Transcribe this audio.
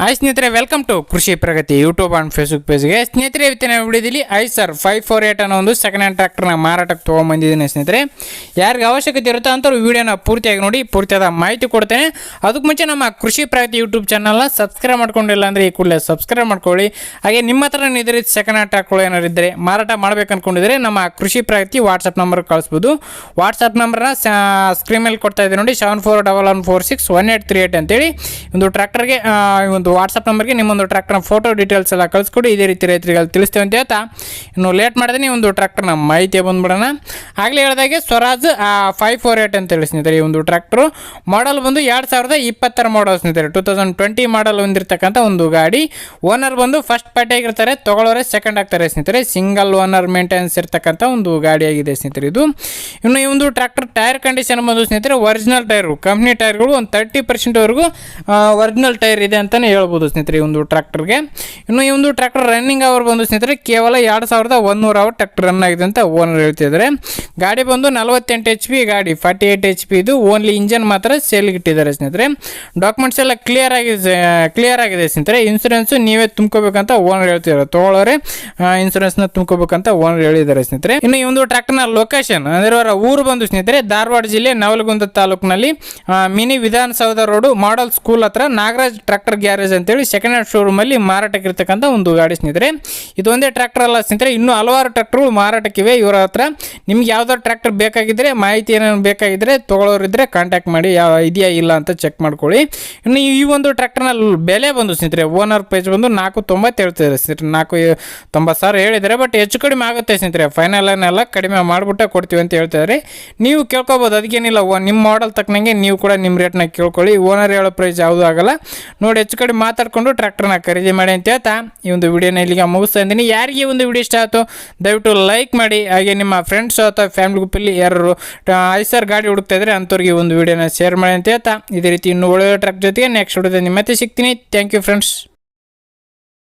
Hi ಸ್ನೇಹಿತರೆ welcome to Krishi Pragati YouTube and Facebook ಪೇಜ್ಗೆ ಸ್ನೇಹಿತರೆ, ಇವತ್ತಿನ ವಿಡಿಯೋದಲ್ಲಿ I sir five four eight ಅನ್ನೋ ಒಂದು ಸೆಕೆಂಡ್ ಹ್ಯಾಂಡ್ ಟ್ರ್ಯಾಕ್ಟರ್ನ ಮಾರಾಟಕ್ಕೆ ತೊಗೊಂಬಂದಿದ್ದೀನಿ ಸ್ನೇಹಿತರೆ. ಯಾರಿಗೆ ಅವಶ್ಯಕತೆ ಇರುತ್ತೋ ಅಂಥವ್ರು ವೀಡಿಯೋನ ಪೂರ್ತಿಯಾಗಿ ನೋಡಿ, ಪೂರ್ತಿಯಾದ ಮಾಹಿತಿ ಕೊಡ್ತೇನೆ. ಅದಕ್ಕೆ ಮುಂಚೆ ನಮ್ಮ ಕೃಷಿ ಪ್ರಗತಿ ಯೂಟ್ಯೂಬ್ ಚಾನಲ್ನ ಸಬ್ಸ್ಕ್ರೈಬ್ ಮಾಡ್ಕೊಂಡಿಲ್ಲ ಅಂದರೆ ಈ ಕೂಡಲೇ ಸಬ್ಸ್ಕ್ರೈಬ್ ಮಾಡ್ಕೊಳ್ಳಿ. ಹಾಗೆ ನಿಮ್ಮ ಹತ್ರ ಇದ್ರೆ ಸೆಕೆಂಡ್ ಹ್ಯಾಂಡ್ ಟ್ರ್ಯಾಕ್ಗಳು ಏನಾರು ಇದ್ದರೆ ಮಾರಾಟ ಮಾಡಬೇಕು ಅಂದ್ಕೊಂಡಿದ್ರೆ ನಮ್ಮ ಕೃಷಿ ಪ್ರಗತಿ ವಾಟ್ಸಪ್ ನಂಬರ್ ಕಳಿಸ್ಬೋದು. ವಾಟ್ಸಪ್ ನಂಬರ್ನ ಸ್ಕ್ರೀನ್ ಮೇಲೆ ಕೊಡ್ತಾ ಇದ್ದೀನಿ ನೋಡಿ seven four double one four six one eight three eight ಅಂತೇಳಿ. ಒಂದು ಟ್ರ್ಯಾಕ್ಟರ್ಗೆ ಒಂದು ವಾಟ್ಸಪ್ ನಂಬರ್ಗೆ ನಿಮ್ಮೊಂದು ಟ್ರ್ಯಾಕ್ಟರ್ನ ಫೋಟೋ ಡೀಟೇಲ್ಸ್ ಎಲ್ಲ ಕಳಿಸ್ಕೊಡಿ, ಇದೇ ರೀತಿ ರೈತರಿಗೆ ತಿಳಿಸ್ತೇವೆ ಅಂತ ಹೇಳ್ತಾ. ಇನ್ನು ಲೇಟ್ ಮಾಡಿದ್ರೆ ಒಂದು ಟ್ರ್ಯಾಕ್ಟರ್ನ ಮಾಹಿತಿ ಬಂದ್ಬಿಡೋಣ. ಆಗಲೇ ಹೇಳಿದಾಗೆ ಸ್ವರಾಜ್ ಫೈವ್ ಫೋರ್ ಏಟ್ ಅಂತ ಹೇಳಿ ಸ್ನೇಹಿತರೆ ಈ ಒಂದು ಟ್ರ್ಯಾಕ್ಟ್ರು ಮಾಡಲ್ ಬಂದು ಎರಡು ಸಾವಿರದ ಇಪ್ಪತ್ತರ ಮಾಡಲ್ ಸ್ನೇಹಿತರೆ. ಟೂ ತೌಸಂಡ್ ಟ್ವೆಂಟಿ ಮಾಡಲ್ ಹೊಂದಿರತಕ್ಕಂಥ ಒಂದು ಗಾಡಿ. ಓನರ್ ಬಂದು ಫಸ್ಟ್ ಪಾರ್ಟಿಯಾಗಿರ್ತಾರೆ ತೊಗೊಳೋರೆ ಸೆಕೆಂಡ್ ಆಗ್ತಾರೆ ಸ್ನೇಹಿತರೆ. ಸಿಂಗಲ್ ಓನರ್ ಮೇಂಟೆನೆನ್ಸ್ ಇರ್ತಕ್ಕಂಥ ಒಂದು ಗಾಡಿಯಾಗಿದೆ ಸ್ನೇಹಿತರೆ ಇದು. ಇನ್ನು ಈ ಒಂದು ಟ್ರ್ಯಾಕ್ಟರ್ ಟೈರ್ ಕಂಡೀಷನ್ ಬಂದು ಸ್ನೇಹಿತರೆ ಒರಿಜಿನಲ್ ಟೈರು ಕಂಪ್ನಿ ಟೈರ್ಗಳು ಒಂದು ತರ್ಟಿ ಪರ್ಸೆಂಟ್ವರೆಗೂ ಒರಿಜಿನಲ್ ಟೈರ್ ಇದೆ ಅಂತಲೇ ಹೇಳ್ಬೋದು ಸ್ನೇಹಿತರೆ ಈ ಒಂದು ಟ್ರ್ಯಾಕ್ಟರ್ಗೆ. ಇನ್ನು ಈ ಒಂದು ಟ್ರ್ಯಾಕ್ಟರ್ ರನ್ನಿಂಗ್ ಅವರ್ ಬಂದು ಸ್ನೇಹಿತರೆ ಕೇವಲ ಎರಡು ಸಾವಿರದ ಒಂದೂರು ಅವರ್ ಟ್ರ್ಯಾಕ್ಟರ್ ರನ್ ಆಗಿದೆ ಅಂತ ಓನರ್ ಹೇಳ್ತಿದ್ದಾರೆ ಗಾಡಿ ಬಂದು ನಲವತ್ತೆಂಟು ಎಚ್ ಪಿ ಗಾಡಿ ಫಾರ್ಟಿ ಏಯ್ಟ್ ಎಚ್ ಪಿ ಇದು ಓನ್ಲಿ ಇಂಜನ್ ಮಾತ್ರ ಸೇಲ್ಗೆ ಇಟ್ಟಿದ್ದಾರೆ ಸ್ನೇಹಿತರೆ. ಡಾಕ್ಯುಮೆಂಟ್ಸ್ ಎಲ್ಲ ಕ್ಲಿಯರ್ ಆಗಿದೆ ಕ್ಲಿಯರ್ ಆಗಿದೆ ಸ್ನೇಹಿತರೆ. ಇನ್ಸೂರೆನ್ಸು ನೀವೇ ತುಂಬ್ಕೋಬೇಕಂತ ಓನರ್ ಹೇಳ್ತಿದ್ದಾರೆ ತೊಗೊಳೋರೆ ಇನ್ಸೂರೆನ್ಸ್ನ ತುಂಬ್ಕೋಬೇಕಂತ ಓನರ್ ಹೇಳಿದ್ದಾರೆ ಸ್ನೇಹಿತರೆ. ಇನ್ನು ಈ ಒಂದು ಟ್ರ್ಯಾಕ್ಟರ್ನ ಲೊಕೇಶನ್ ಅಂದರೆ ಅವರ ಊರು ಬಂದು ಸ್ನೇಹಿತರೆ, ಧಾರವಾಡ ಜಿಲ್ಲೆ ನವಲಗುಂದ ತಾಲೂಕಿನಲ್ಲಿ mini Vidhana Soudha road model school ಹತ್ರ ನಾಗರಾಜ್ ಟ್ರ್ಯಾಕ್ಟರ್ ಗ್ಯಾರೇಜ್ ಅಂತೇಳಿ ಸೆಕೆಂಡ್ ಹ್ಯಾಂಡ್ ಶೋರೂಮಲ್ಲಿ ಮಾರಾಟಕ್ಕೆ ಇರ್ತಕ್ಕಂಥ ಒಂದು ಗಾಡಿ ಸ್ನೇಹಿತರೆ ಇದೊಂದೇ ಟ್ರ್ಯಾಕ್ಟರ್ ಅಲ್ಲ ಸ್ನೇಹಿತರೆ, ಇನ್ನೂ ಹಲವಾರು ಟ್ರ್ಯಾಕ್ಟರ್ಗಳು ಮಾರಾಟಕ್ಕಿವೆ. ಇವರ ಹತ್ರ ನಿಮ್ಗೆ ಯಾವ್ದಾದ್ರು ಟ್ರ್ಯಾಕ್ಟರ್ ಬೇಕಾಗಿದ್ದರೆ ಮಾಹಿತಿ ಏನೇನು ಬೇಕಾಗಿದ್ದರೆ ತೊಗೊಳೋರಿದ್ರೆ ಕಾಂಟ್ಯಾಕ್ಟ್ ಮಾಡಿ ಯಾವ ಇದೆಯಾ ಇಲ್ಲ ಅಂತ ಚೆಕ್ ಮಾಡ್ಕೊಳ್ಳಿ. ಇನ್ನು ಈ ಒಂದು ಟ್ರ್ಯಾಕ್ಟರ್ನ ಬೆಲೆ ಬಂದು ಸ್ನೇಹಿತರೆ ಓನರ್ ಪೇಜ್ ಬಂದು ನಾಲ್ಕು ತೊಂಬತ್ತು ಹೇಳ್ತಿದ್ದಾರೆ ಸ್ನೇಹಿತರೆ. ನಾಲ್ಕು ತೊಂಬತ್ತು ಸಾವಿರ ಹೇಳಿದರೆ ಬಟ್ ಹೆಚ್ಚು ಕಡಿಮೆ ಆಗುತ್ತೆ ಸ್ನೇಹಿತರೆ. ಫೈನಲ್ ಏನೆಲ್ಲ ಕಡಿಮೆ ಮಾಡಿಬಿಟ್ಟೆ ಕೊಡ್ತೀವಿ ಅಂತ ಹೇಳ್ತಿದ್ದಾರೆ ನೀವು ಕೇಳ್ಕೊಬೋದು, ಅದಕ್ಕೇನಿಲ್ಲ ನಿಮ್ಮ ಮಾಡಲ್ ತಕ್ಕನಂಗೆ ನೀವು ಕೂಡ ನಿಮ್ಮ ರೇಟ್ನ ಕೇಳ್ಕೊಳ್ಳಿ. ಓನರ್ ಹೇಳೋ ಪ್ರೈಸ್ ಯಾವುದೂ ಆಗಲ್ಲ. ನೋಡಿ, ಹೆಚ್ಚು ಮಾತಾಡ್ಕೊಂಡು ಟ್ರ್ಯಾಕ್ಟರ್ನ ಖರೀದಿ ಮಾಡಿ ಅಂತ ಹೇಳ್ತಾ ಈ ಒಂದು ವಿಡಿಯೋನ ಇಲ್ಲಿಗೆ ಮುಗಿಸ್ತಾ ಇದ್ದೀನಿ. ಯಾರಿಗೆ ಒಂದು ವಿಡಿಯೋ ಇಷ್ಟ ಆಯಿತು ದಯವಿಟ್ಟು ಲೈಕ್ ಮಾಡಿ. ಹಾಗೆ ನಿಮ್ಮ ಫ್ರೆಂಡ್ಸ್ ಅಥವಾ ಫ್ಯಾಮಿಲಿ ಗ್ರೂಪಲ್ಲಿ ಯಾರು ಐಸರ್ ಗಾಡಿ ಹುಡುಕ್ತಾ ಇದ್ರೆ ಅಂಥವ್ರಿಗೆ ಒಂದು ವಿಡಿಯೋನ ಶೇರ್ ಮಾಡಿ ಅಂತ ಹೇಳ್ತಾ. ಇದೇ ರೀತಿ ಇನ್ನು ಒಳ್ಳೆಯ ಟ್ರ್ಯಾಕ್ ಜೊತೆಗೆ ನೆಕ್ಸ್ಟ್ ವಿಡಿಯೋದಲ್ಲಿ ಮತ್ತೆ ಸಿಗ್ತೀನಿ. Thank you friends